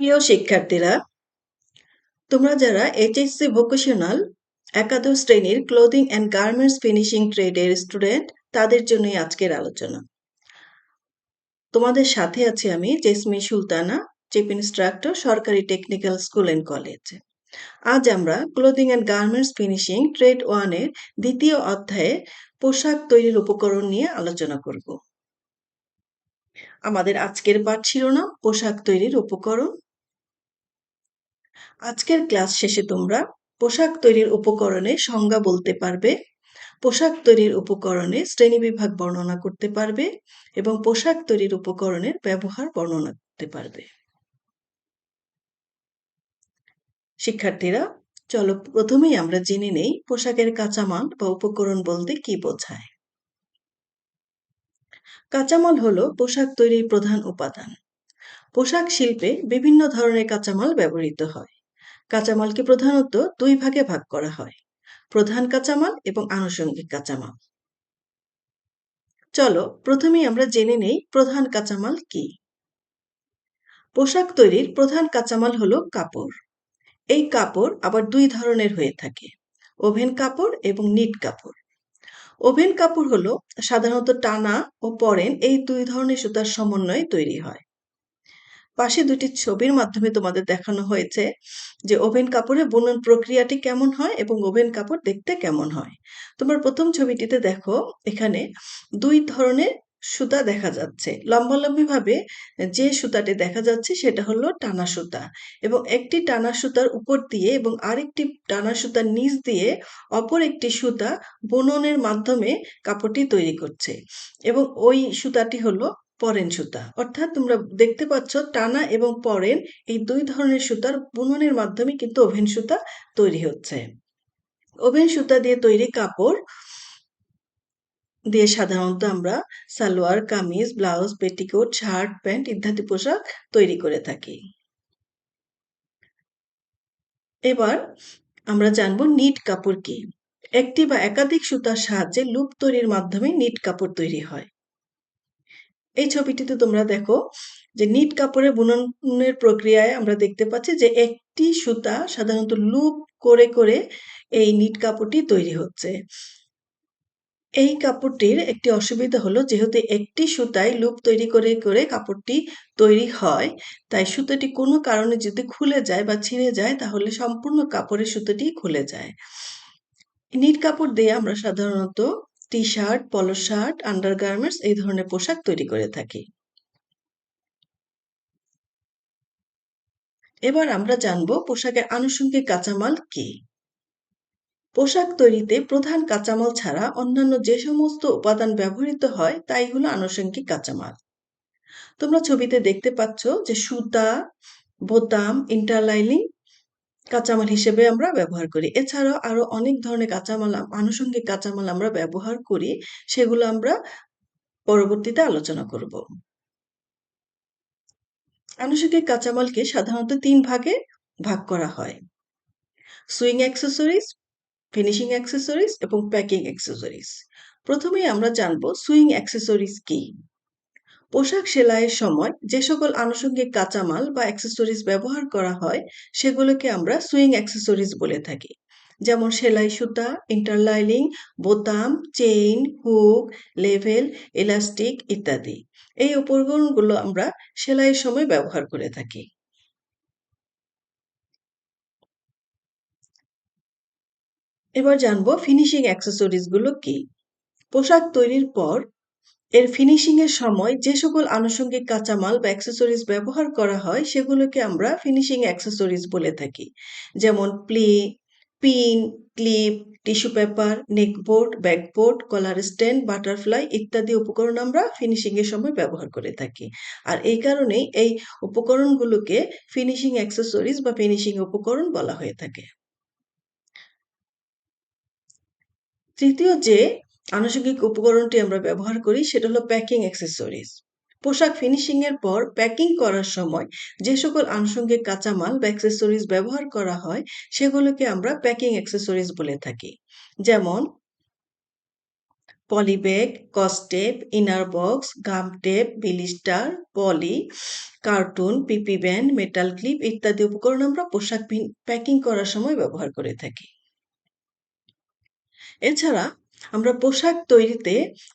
প্রিয় শিক্ষার্থীরা, তোমরা যারা এইচএসসি ভোকেশনাল একাদশ শ্রেণির ক্লোদিং অ্যান্ড গার্মেন্টস ফিনিশিং ট্রেডের স্টুডেন্ট তাদের জন্যই আজকের আলোচনা। তোমাদের সাথে আছি আমি জেসমি সুলতানা চিফ ইনস্ট্রাক্টর সরকারি টেকনিক্যাল স্কুল অ্যান্ড কলেজ আজ আমরা clothing and garments finishing trade ওয়ানের দ্বিতীয় অধ্যায়ে পোশাক তৈরির উপকরণ নিয়ে আলোচনা করব। আমাদের আজকের পাঠ শিরোনাম, পোশাক তৈরির উপকরণ। আজকের ক্লাস শেষে তোমরা পোশাক তৈরির উপকরণে সংজ্ঞা বলতে পারবে। পোশাক তৈরির উপকরণে শ্রেণীবিভাগ বর্ণনা করতে পারবে এবং পোশাক তৈরির উপকরণের ব্যবহার বর্ণনা করতে পারবে। শিক্ষার্থীরা, চলো প্রথমেই আমরা জেনে নেই পোশাকের কাঁচামাল বা উপকরণ বলতে কি বোঝায়। কাঁচামাল হলো পোশাক তৈরির প্রধান উপাদান। পোশাক শিল্পে বিভিন্ন ধরনের কাঁচামাল ব্যবহৃত হয়। কাঁচামালকে প্রধানত দুই ভাগে ভাগ করা হয়, প্রধান কাঁচামাল এবং আনুষঙ্গিক কাঁচামাল। চলো প্রথমেই আমরা জেনে নেই প্রধান কাঁচামাল কি। পোশাক তৈরির প্রধান কাঁচামাল হলো কাপড়। এই কাপড় আবার দুই ধরনের হয়ে থাকে, ওভেন কাপড় এবং নিট কাপড়। ওভেন কাপড় হলো সাধারণত টানা ও পরেন এই দুই ধরনের সুতার সমন্বয়ে তৈরি হয়। পাশে দুটি ছবির মাধ্যমে তোমাদের দেখানো হয়েছে যে ওভেন কাপড়ে বুনন প্রক্রিয়াটি কেমন হয় এবং ওভেন কাপড় দেখতে কেমন হয়। তোমার প্রথম ছবিটিতে দেখো এখানে দুই ধরনের সুতা দেখা যাচ্ছে। লম্বালম্বি ভাবে যে সুতাটি দেখা যাচ্ছে সেটা হলো টানা সুতা এবং একটি টানা সুতার উপর দিয়ে এবং আরেকটি টানা সুতার নিচ দিয়ে অপর একটি সুতা বুননের মাধ্যমে কাপড়টি তৈরি করছে এবং ওই সুতাটি হলো পরেন সুতা। অর্থাৎ তোমরা দেখতে পাচ্ছ টানা এবং পরেন এই দুই ধরনের সুতার বুননের মাধ্যমে কিন্তু ওভেন সুতা তৈরি হচ্ছে। ওভেন সুতা দিয়ে তৈরি কাপড় দিয়ে সাধারণত আমরা salwar, kameez, blouse, petticoat, shirt, pant ইত্যাদি পোশাক তৈরি করে থাকি। এবার আমরা জানব নিট কাপড় কি। একটি বা একাধিক সুতার সাহায্যে লুপ তৈরির মাধ্যমে নিট কাপড় তৈরি হয়। এই ছবিটিতে তোমরা দেখো যে নিট কাপড়ের বুননের প্রক্রিয়ায় আমরা দেখতে পাচ্ছি যে একটি সুতা সাধারণত লুপ করে করে এই নিট কাপড়টি তৈরি হচ্ছে। এই কাপড়টির একটি অসুবিধা হলো যেহেতু একটি সুতায় লুপ তৈরি করে করে কাপড়টি তৈরি হয়, তাই সুতোটি কোনো কারণে যদি খুলে যায় বা ছিঁড়ে যায়, তাহলে সম্পূর্ণ কাপড়ের সুতোটি খুলে যায়। নিট কাপড় দিয়ে আমরা সাধারণত T shirt polo shirt, undergarments এই ধরনের পোশাক তৈরি করে থাকি। এবার আমরা জানব পোশাকের আনুষঙ্গিক কাঁচামাল কি। পোশাক তৈরিতে প্রধান কাঁচামাল ছাড়া অন্যান্য যে সমস্ত উপাদান ব্যবহৃত হয়, তাই হলো আনুষঙ্গিক কাঁচামাল। তোমরা ছবিতে দেখতে পাচ্ছ যে সুতা, বোতাম ইন্টারলাইনিং কাঁচামাল হিসেবে আমরা ব্যবহার করি। এছাড়াও আরও অনেক ধরনের কাঁচামাল, আনুষঙ্গিক কাঁচামাল আমরা ব্যবহার করি, সেগুলো আমরা পরবর্তীতে আলোচনা করব। আনুষঙ্গিক কাঁচামালকে সাধারণত তিন ভাগে ভাগ করা হয়। সুইং অ্যাক্সেসরিজ ফিনিশিং অ্যাক্সেসরিজ এবং প্যাকিং অ্যাক্সেসরিজ প্রথমেই আমরা জানব সুইং অ্যাক্সেসরিজ কি? পোশাক সেলাইয়ের সময় যে সকল আনুষঙ্গিক কাঁচামাল বা অ্যাক্সেসরিজ ব্যবহার করা হয়, সেগুলোকে আমরা সুইং অ্যাক্সেসরিজ বলে থাকি। যেমন সেলাই সুতা ইন্টারলাইনিং বোতাম চেইন হুক লেভেল এলাস্টিক ইত্যাদি। এই উপকরণগুলো আমরা সেলাইয়ের সময় ব্যবহার করে থাকি। এবার জানব ফিনিশিং অ্যাক্সেসরিজগুলো কি। পোশাক তৈরির পর, এর ফিনিশিং এর সময় যে সকল আনুষঙ্গিক কাঁচামাল বা অ্যাক্সেসরিজ ব্যবহার করা হয়, সেগুলোকে আমরা ফিনিশিং অ্যাক্সেসরিজ বলে থাকি। যেমন play, pin, clip tissue paper neckboard backboard collar stand butterfly ইত্যাদি উপকরণ আমরা ফিনিশিং এর সময় ব্যবহার করে থাকি। আর এই কারণেই এই উপকরণগুলোকে ফিনিশিং অ্যাক্সেসরিজ বা ফিনিশিং উপকরণ বলা হয়ে থাকে। তৃতীয় যে আনুষঙ্গিক উপকরণটি আমরা ব্যবহার করি, সেটা হলো প্যাকিং অ্যাক্সেসরিজ পোশাক ফিনিশিং এর পর প্যাকিং করার সময় যে সকল আনুষঙ্গিক কাঁচামাল বা অ্যাক্সেসরিজ ব্যবহার করা হয়, সেগুলোকে আমরা প্যাকিং অ্যাক্সেসরিজ বলে থাকি। যেমন polybag কস্টেপ inner box gum tape blister poly carton PP band metal clip ইত্যাদি উপকরণ আমরা পোশাক প্যাকিং করার সময় ব্যবহার করে থাকি। এছাড়া আমরা পোশাক তৈরিতে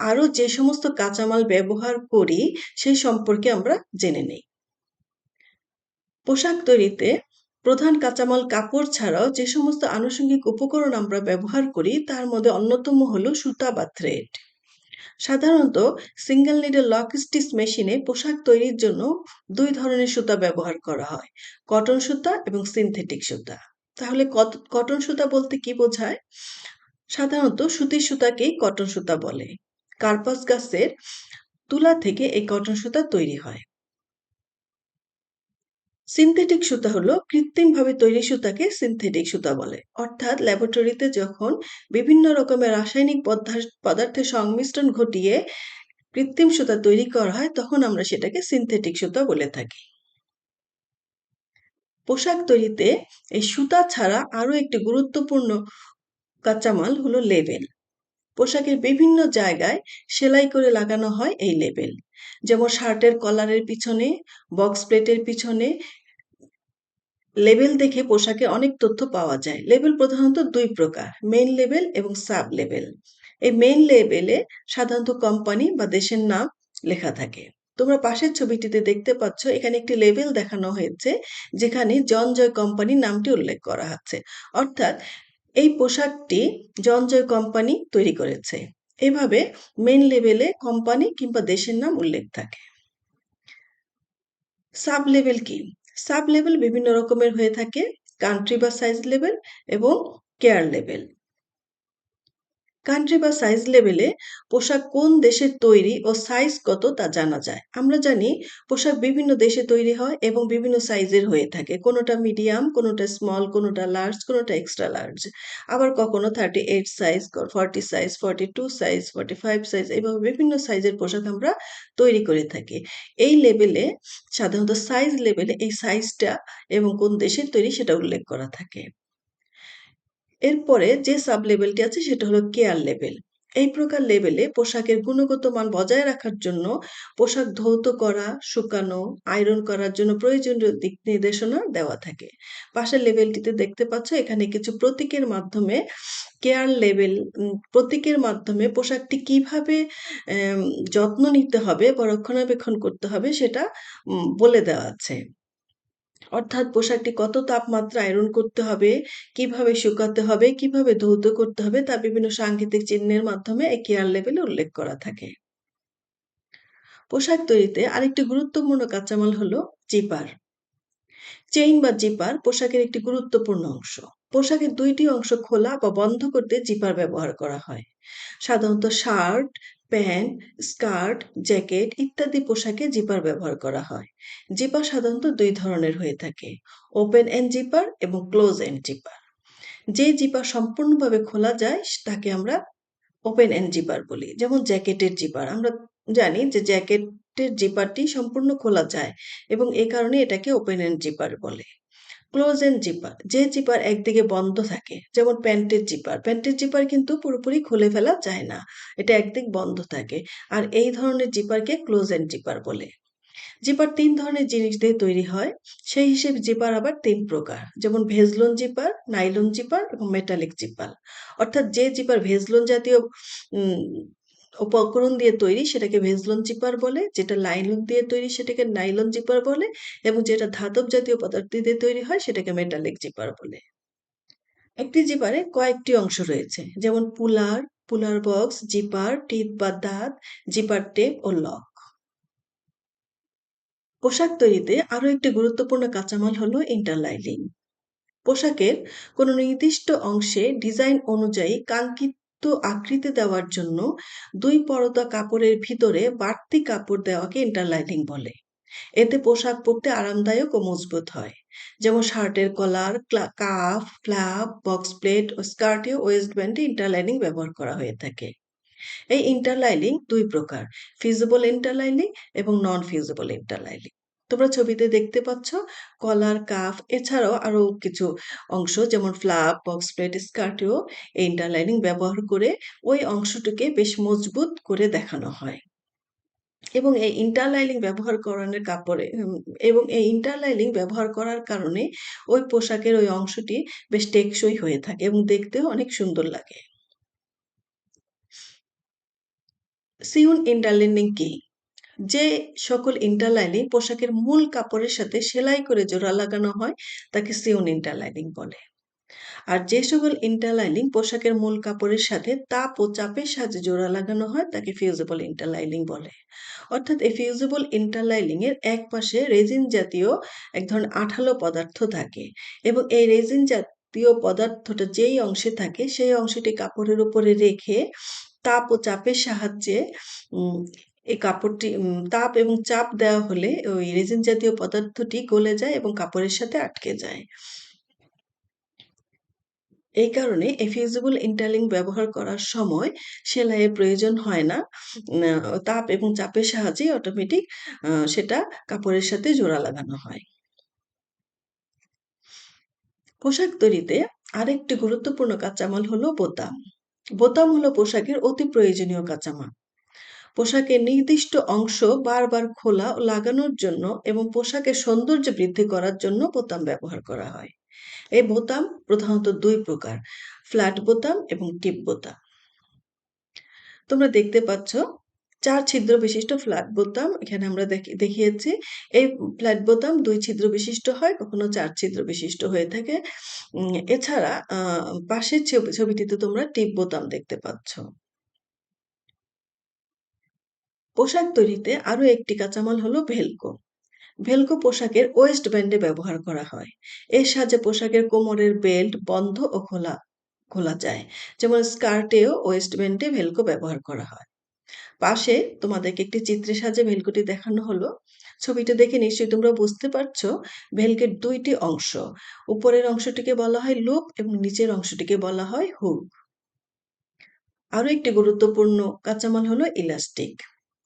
আরও যে সমস্ত কাঁচামাল ব্যবহার করি, সেই সম্পর্কে আমরা জেনে নেই। পোশাক তৈরিতে প্রধান কাঁচামাল কাপড় ছাড়াও যে সমস্ত আনুষঙ্গিক উপকরণ আমরা ব্যবহার করি, তার মধ্যে অন্যতম হলো সুতা বা থ্রেড। সাধারণত সিঙ্গেল নিডেল লক স্টিচ মেশিনে পোশাক তৈরির জন্য দুই ধরনের সুতা ব্যবহার করা হয়, কটন সুতা এবং সিনথেটিক সুতা। তাহলে কটন সুতা বলতে কি বোঝায়? সাধারণত সুতির সুতাকেই কটন সুতা বলে। কার্পাস গাছের তুলা থেকে এই কটন সুতা তৈরি হয়। সিনথেটিক সুতা হলো কৃত্রিমভাবে তৈরি সুতাকে সিনথেটিক সুতা বলে। অর্থাৎ ল্যাবরেটরিতে যখন বিভিন্ন রকমের রাসায়নিক পদার্থের সংমিশ্রণ ঘটিয়ে কৃত্রিম সুতা তৈরি করা হয়, তখন আমরা সেটাকে সিনথেটিক সুতা বলে থাকি। পোশাক তৈরিতে এই সুতা ছাড়া আরও একটি গুরুত্বপূর্ণ কাঁচামাল হলো লেবেল। পোশাকের বিভিন্ন জায়গায় সেলাই করে লাগানো হয় এই লেবেল। যেমন শার্টের কলারের পিছনে, বক্স প্লেটের পিছনে লেবেল দেখে পোশাকে অনেক তথ্য পাওয়া যায়। লেবেল প্রধানত দুই প্রকার, মেইন লেবেল এবং সাব লেবেল। এই মেইন লেবেলে সাধারণত কোম্পানি বা দেশের নাম লেখা থাকে। তোমরা পাশের ছবিটিতে দেখতে পাচ্ছ, এখানে একটি লেবেল দেখানো হয়েছে, যেখানে জন জয় কোম্পানির নামটি উল্লেখ করা আছে অর্থাৎ এই পোশাকটি জনজয় কোম্পানি তৈরি করেছে। এভাবে মেন লেভেলে কোম্পানি কিংবা দেশের নাম উল্লেখ থাকে। সাব লেভেল কি? সাব লেভেল বিভিন্ন রকমের হয়ে থাকে। কান্ট্রি বা সাইজ লেভেল এবং কেয়ার লেভেল কান্ট্রি বা সাইজ লেভেলে পোশাক কোন দেশের তৈরি ও সাইজ কত তা জানা যায়। আমরা জানি পোশাক বিভিন্ন দেশে তৈরি হয় এবং বিভিন্ন সাইজের হয়ে থাকে। কোনোটা মিডিয়াম কোনোটা স্মল কোনোটা লার্জ কোনোটা এক্সট্রা লার্জ আবার কখনো thirty eight size forty size forty two size forty five size এইভাবে বিভিন্ন সাইজের পোশাক আমরা তৈরি করে থাকি। এই লেভেলে সাধারণত সাইজ লেভেলে এই সাইজটা এবং কোন দেশের তৈরি সেটা উল্লেখ করা থাকে। এরপরে যে সাব লেভেলটি আছে সেটা হলো কেয়ার লেভেল। এই প্রকার লেভেলে পোশাকের গুণগত মান বজায় রাখার জন্য পোশাক ধৌত করা, শুকানো, আয়রন করার জন্য প্রয়োজনীয় দিক নির্দেশনা দেওয়া থাকে। পাশের লেভেলটিতে দেখতে পাচ্ছ এখানে কিছু প্রতীকের মাধ্যমে কেয়ার লেভেল প্রতীকের মাধ্যমে পোশাকটি কীভাবে যত্ন নিতে হবে বা রক্ষণাবেক্ষণ করতে হবে সেটা বলে দেওয়া আছে। অর্থাৎ পোশাকটি কত তাপমাত্রা আয়রন করতে হবে, কীভাবে শুকাতে হবে, কীভাবে ধৌত করতে হবে তা বিভিন্ন সাংকেতিক চিহ্নের মাধ্যমে এই কেয়ার লেভেলে উল্লেখ করা থাকে। পোশাক তৈরিতে আরেকটি গুরুত্বপূর্ণ কাঁচামাল হলো জিপার। চেইন বা জিপার পোশাকের একটি গুরুত্বপূর্ণ অংশ। পোশাকের দুইটি অংশ খোলা বা বন্ধ করতে জিপার ব্যবহার করা হয়। সাধারণত শার্ট প্যান্ট, স্কার্ট, জ্যাকেট ইত্যাদি পোশাকে জিপার ব্যবহার করা হয়। জিপার সাধারণত দুই ধরনের হয়ে থাকে, ওপেন এন্ড জিপার এবং ক্লোজ এন্ড জিপার। যে জিপার সম্পূর্ণভাবে খোলা যায়, তাকে আমরা ওপেন এন্ড জিপার বলি। যেমন জ্যাকেটের জিপার। আমরা জানি যে জ্যাকেটের জিপারটি সম্পূর্ণ খোলা যায় এবং এ কারণে এটাকে ওপেন এন্ড জিপার বলে। ক্লোজ এন্ড জিপার, যে জিপার একদিকে বন্ধ থাকে, যেমন প্যান্টের জিপার। প্যান্টের জিপার কিন্তু পুরোপুরি খুলে ফেলা যায় না, এটা একদিক বন্ধ থাকে। আর এই ধরনের জিপারকে ক্লোজ এন্ড জিপার বলে। জিপার তিন ধরনের জিনিস দিয়ে তৈরি হয়, সেই হিসেবে জিপার আবার তিন প্রকার, যেমন ভেজলন জিপার, নাইলন জিপার এবং মেটালিক জিপার। অর্থাৎ যে জিপার ভেজলন জাতীয় উপকরণ দিয়ে তৈরি সেটাকে ভেজলন জিপার বলে, যেটা লাইলন দিয়ে তৈরি সেটাকে নাইলন জিপার বলে, এবং যেটা ধাতব জাতীয় পদার্থ দিয়ে তৈরি হয় সেটাকে মেটালিক জিপার বলে। একটি জিপারে কয়েকটি অংশ রয়েছে, যেমন পুলার পুলার বক্স জিপার টিপ বা দাঁত জিপার টেপ ও লক। পোশাক তৈরিতে আরও একটি গুরুত্বপূর্ণ কাঁচামাল হলো ইন্টারলাইলিং পোশাকের কোনো নির্দিষ্ট অংশে ডিজাইন অনুযায়ী কাঙ্ক্ষিত আকৃতি দেওয়ার জন্য দুই পরতা কাপড়ের ভিতরে বাড়তি কাপড় দেওয়াকে ইন্টারলাইনিং বলে। এতে পোশাক পরতে আরামদায়ক ও মজবুত হয়। যেমন শার্টের collar cuff flap box plate ও স্কার্টে ওয়েস্ট ব্যান্ডে ইন্টারলাইনিং ব্যবহার করা হয়ে থাকে। এই ইন্টারলাইনিং দুই প্রকার, ফিজিবল ইন্টারলাইনিং এবং নন ফিজিবল ইন্টারলাইনিং। তোমরা ছবিতে দেখতে পাচ্ছ কলার কাফ, এছাড়াও আরও কিছু অংশ যেমন ফ্লাপ, বক্স প্লেট স্কার্টেও এই ইন্টারলাইনিং ব্যবহার করে ওই অংশটিকে বেশ মজবুত করে দেখানো হয়। এবং এই ইন্টারলাইনিং ব্যবহার করানোর কাপড়ে এবং এই ইন্টারলাইনিং ব্যবহার করার কারণে ওই পোশাকের ওই অংশটি বেশ টেকসই হয়ে থাকে এবং দেখতেও অনেক সুন্দর লাগে। সিউন ইন্টারলাইনিং কি? যে সকল ইন্টারলাইনিং পোশাকের মূল কাপড়ের সাথে সেলাই করে জোড়া লাগানো হয়, তাকে সিউন ইন্টারলাইনিং বলে। আর যে সকল ইন্টারলাইনিং পোশাকের মূল কাপড়ের সাথে তাপ ও চাপের সাহায্যে জোড়া লাগানো হয়, তাকে ফিউজেবল ইন্টারলাইনিং বলে। অর্থাৎ এই ফিউজেবল ইন্টারলাইনিং এর এক পাশে রেজিন জাতীয় এক ধরনের আঠালো পদার্থ থাকে এবং এই রেজিন জাতীয় পদার্থটা যেই অংশে থাকে, সেই অংশটি কাপড়ের উপরে রেখে তাপ ও চাপের সাহায্যে এই কাপড়টি তাপ এবং চাপ দেওয়া হলে ওই রেজিন জাতীয় পদার্থটি গলে যায় এবং কাপড়ের সাথে আটকে যায়। এই কারণে এফিউজেবল ইন্টারলিং ব্যবহার করার সময় সেলাইয়ের প্রয়োজন হয় না। তাপ এবং চাপের সাহায্যে অটোমেটিক সেটা কাপড়ের সাথে জোড়া লাগানো হয়। পোশাক তৈরিতে আরেকটি গুরুত্বপূর্ণ কাঁচামাল হলো বোতাম। বোতাম হলো পোশাকের অতি প্রয়োজনীয় কাঁচামাল। পোশাকের নির্দিষ্ট অংশ বারবার খোলা ও লাগানোর জন্য এবং পোশাকের সৌন্দর্য বৃদ্ধি করার জন্য বোতাম ব্যবহার করা হয়। এই বোতাম প্রধানত দুই প্রকার, ফ্ল্যাট বোতাম এবং টিপ বোতাম। তোমরা দেখতে পাচ্ছ, চার ছিদ্র বিশিষ্ট ফ্ল্যাট বোতাম, এখানে আমরা দেখিয়েছি। এই ফ্ল্যাট বোতাম দুই ছিদ্র বিশিষ্ট হয়, কখনো চার ছিদ্র বিশিষ্ট হয়ে থাকে। এছাড়া পাশের ছবিটিতে তোমরা টিপ বোতাম দেখতে পাচ্ছ। পোশাক তৈরিতে আরও একটি কাঁচামাল হলো ভেলকো। ভেলকো পোশাকের ওয়েস্ট ব্যান্ডে ব্যবহার করা হয়। এর সাহায্যে পোশাকের কোমরের বেল্ট বন্ধ ও খোলা খোলা যায়। যেমন স্কার্টেও ওয়েস্ট ব্যান্ডে ভেলকো ব্যবহার করা হয়। পাশে তোমাদেরকে একটি চিত্রের সাহায্যে ভেলকোটি দেখানো হলো। ছবিটা দেখে নিশ্চয়ই তোমরা বুঝতে পারছ, ভেলকের দুইটি অংশ। উপরের অংশটিকে বলা হয় লুপ এবং নিচের অংশটিকে বলা হয় হুক। আরও একটি গুরুত্বপূর্ণ কাঁচামাল হলো ইলাস্টিক।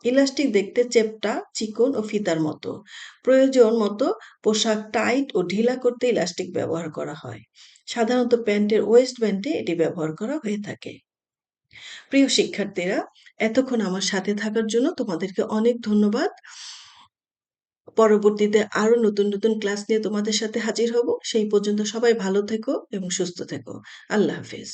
ইলাস্টিক দেখতে চেপটা, চিকন ও ফিতার মতো। প্রয়োজন মতো পোশাক টাইট ও ঢিলা করতে ইলাস্টিক ব্যবহার করা হয়। সাধারণত প্যান্টের ওয়েস্ট ব্যান্ডে এটি ব্যবহার করা হয়ে থাকে। প্রিয় শিক্ষার্থীরা, এতক্ষণ আমার সাথে থাকার জন্য তোমাদেরকে অনেক ধন্যবাদ। পরবর্তীতে আরও নতুন নতুন ক্লাস নিয়ে তোমাদের সাথে হাজির হব। সেই পর্যন্ত সবাই ভালো থেকো এবং সুস্থ থেকো। আল্লাহ হাফিজ।